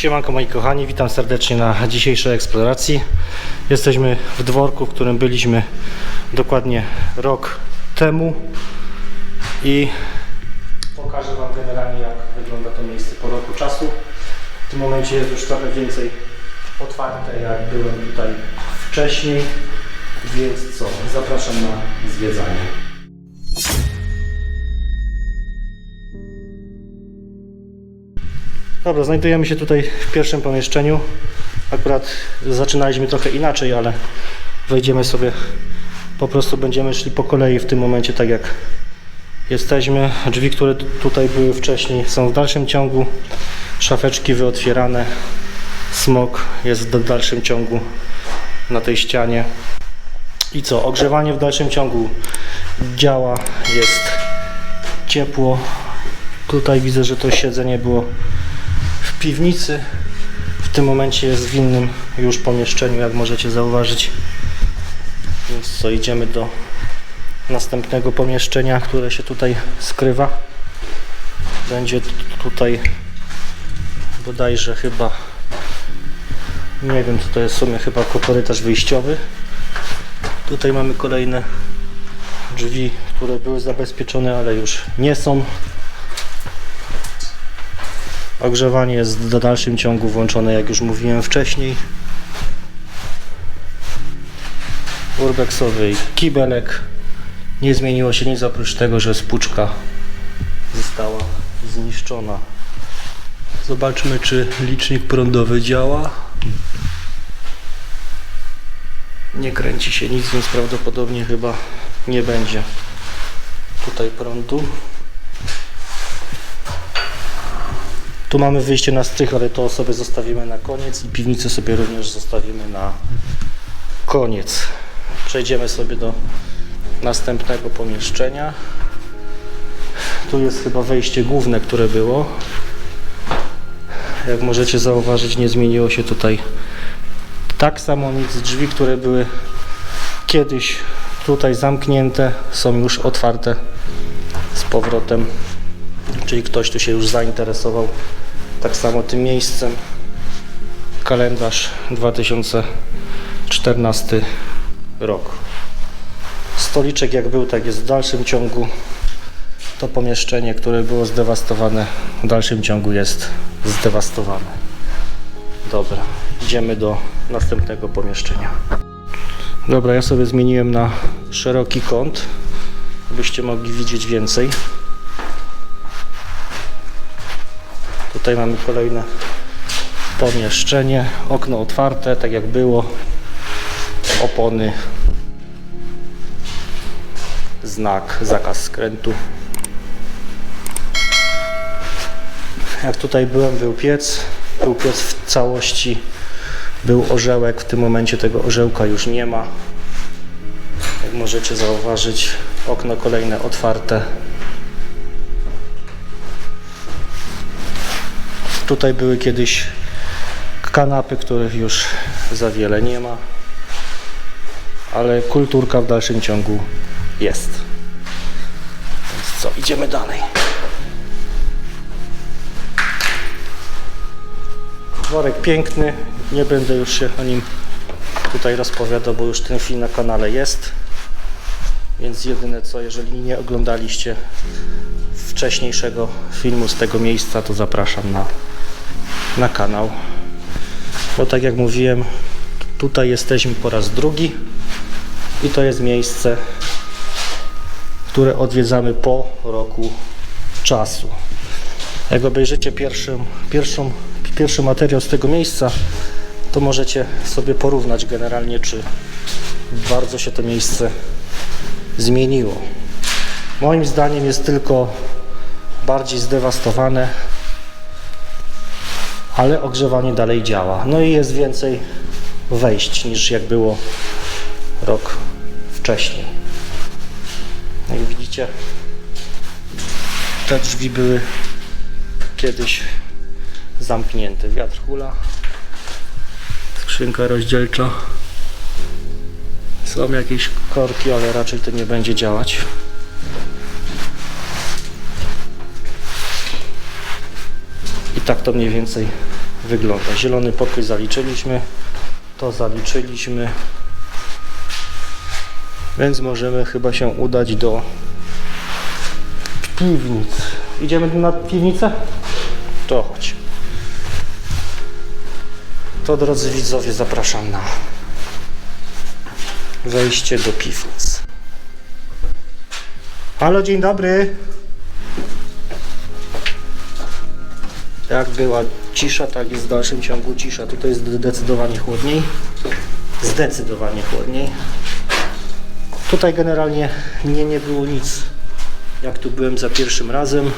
Siemanko moi kochani, witam serdecznie na dzisiejszej eksploracji. Jesteśmy w dworku, w którym byliśmy dokładnie rok temu i pokażę Wam generalnie jak wygląda to miejsce po roku czasu. W tym momencie jest już trochę więcej otwarte jak byłem tutaj wcześniej, więc co, zapraszam na zwiedzanie. Dobra, znajdujemy się tutaj w pierwszym pomieszczeniu. Akurat zaczynaliśmy trochę inaczej, ale wejdziemy sobie, po prostu będziemy szli po kolei w tym momencie tak jak jesteśmy. Drzwi, które tu- tutaj były wcześniej są w dalszym ciągu. Szafeczki wyotwierane. Smok jest w dalszym ciągu na tej ścianie. I co? Ogrzewanie w dalszym ciągu działa, jest ciepło. Tutaj widzę, że to siedzenie było piwnicy. W tym momencie jest w innym już pomieszczeniu, jak możecie zauważyć. Więc co, idziemy do następnego pomieszczenia, które się tutaj skrywa. Będzie tutaj bodajże chyba nie wiem co to jest w sumie chyba korytarz wyjściowy. Tutaj mamy kolejne drzwi, które były zabezpieczone, ale już nie są. Ogrzewanie jest w dalszym ciągu włączone, jak już mówiłem wcześniej. Urbexowy kibelek. Nie zmieniło się nic oprócz tego, że spłuczka została zniszczona. Zobaczmy, czy licznik prądowy działa. Nie kręci się nic, więc prawdopodobnie chyba nie będzie tutaj prądu. Tu mamy wyjście na strych, ale to sobie zostawimy na koniec i piwnicę sobie również zostawimy na koniec. Przejdziemy sobie do następnego pomieszczenia. Tu jest chyba wejście główne, które było. Jak możecie zauważyć, nie zmieniło się tutaj tak samo nic. Drzwi, które były kiedyś tutaj zamknięte, są już otwarte z powrotem. Czyli ktoś tu się już zainteresował tak samo tym miejscem. Kalendarz 2014 rok. Stoliczek jak był, tak jest w dalszym ciągu. To pomieszczenie, które było zdewastowane, w dalszym ciągu jest zdewastowane. Dobra, idziemy do następnego pomieszczenia. Dobra, ja sobie zmieniłem na szeroki kąt, abyście mogli widzieć więcej. Tutaj mamy kolejne pomieszczenie, okno otwarte, tak jak było, opony, znak, zakaz skrętu. Jak tutaj byłem, był piec, był piec w całości, był orzełek, w tym momencie tego orzełka już nie ma. Jak możecie zauważyć, okno kolejne otwarte. Tutaj były kiedyś kanapy, których już za wiele nie ma, ale kulturka w dalszym ciągu jest. Więc co, idziemy dalej. Worek piękny, nie będę już się o nim tutaj rozpowiadał, bo już ten film na kanale jest. Więc jedyne co, jeżeli nie oglądaliście wcześniejszego filmu z tego miejsca, to zapraszam na, na kanał. Bo tak jak mówiłem, tutaj jesteśmy po raz drugi i to jest miejsce, które odwiedzamy po roku czasu. Jak obejrzycie pierwszym, pierwszą, pierwszy materiał z tego miejsca, to możecie sobie porównać generalnie, czy bardzo się to miejsce zmieniło. Moim zdaniem jest tylko bardziej zdewastowane, ale ogrzewanie dalej działa. No i jest więcej wejść niż jak było rok wcześniej. Jak widzicie, te drzwi były kiedyś zamknięte. Wiatr hula, skrzynka rozdzielcza. Są jakieś korki, ale raczej to nie będzie działać. Tak to mniej więcej wygląda. Zielony pokój zaliczyliśmy, to zaliczyliśmy, więc możemy chyba się udać do piwnic. Idziemy na piwnicę? To chodź. To drodzy widzowie zapraszam na wejście do piwnic. Halo, dzień dobry. Jak była cisza, tak jest w dalszym ciągu cisza. Tutaj jest zdecydowanie chłodniej. Zdecydowanie chłodniej. Tutaj generalnie nie, nie było nic. Jak tu byłem za pierwszym razem,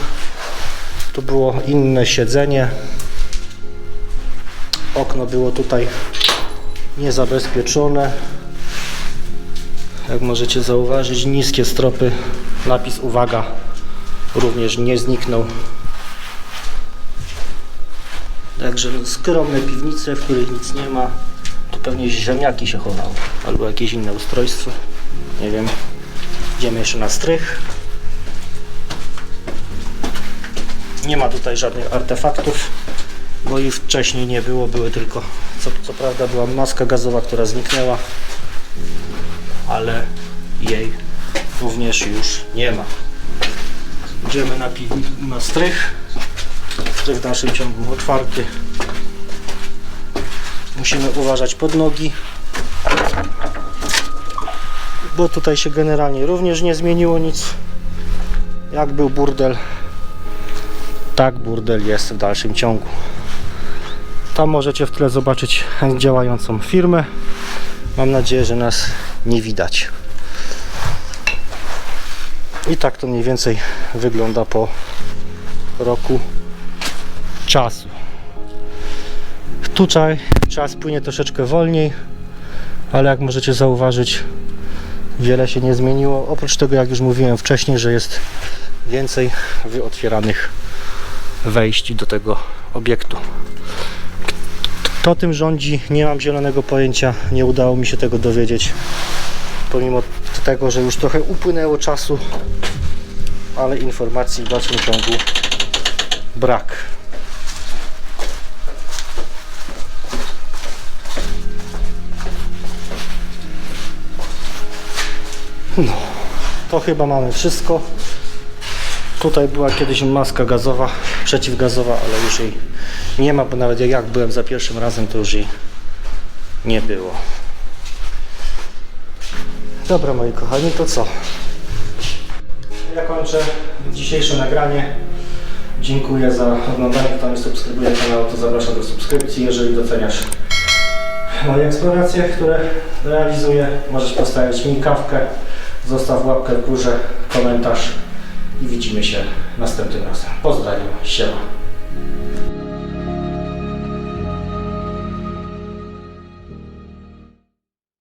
tu było inne siedzenie. Okno było tutaj niezabezpieczone. Jak możecie zauważyć, niskie stropy. Napis uwaga również nie zniknął. Także no, skromne piwnice, w których nic nie ma. Tu pewnie ziemniaki się chowały, albo jakieś inne ustrojstwo. Nie wiem. Idziemy jeszcze na strych. Nie ma tutaj żadnych artefaktów, bo ich wcześniej nie było. Były tylko, co, co prawda była maska gazowa, która zniknęła, ale jej również już nie ma. Idziemy na, na strych. Strych w dalszym ciągu otwarty. Musimy uważać pod nogi, bo tutaj się generalnie również nie zmieniło nic. Jak był burdel, tak burdel jest w dalszym ciągu. Tam możecie w tle zobaczyć działającą firmę. Mam nadzieję, że nas nie widać. I tak to mniej więcej wygląda po roku czasu. Tutaj czas płynie troszeczkę wolniej, ale jak możecie zauważyć, wiele się nie zmieniło. Oprócz tego, jak już mówiłem wcześniej, że jest więcej wyotwieranych wejść do tego obiektu. Kto tym rządzi, nie mam zielonego pojęcia, nie udało mi się tego dowiedzieć. Pomimo tego, że już trochę upłynęło czasu, ale informacji w dalszym ciągu brak. No, to chyba mamy wszystko. Tutaj była kiedyś maska gazowa, przeciwgazowa, ale już jej nie ma, bo nawet jak byłem za pierwszym razem, to już jej nie było. Dobra, moi kochani, to co? Ja kończę dzisiejsze nagranie. Dziękuję za oglądanie. Kto nie subskrybuje kanału, to zapraszam do subskrypcji. Jeżeli doceniasz moje eksploracje, które realizuję, możesz postawić mi kawkę, zostaw łapkę w górze, komentarz i widzimy się następnym razem. Pozdrawiam, siema.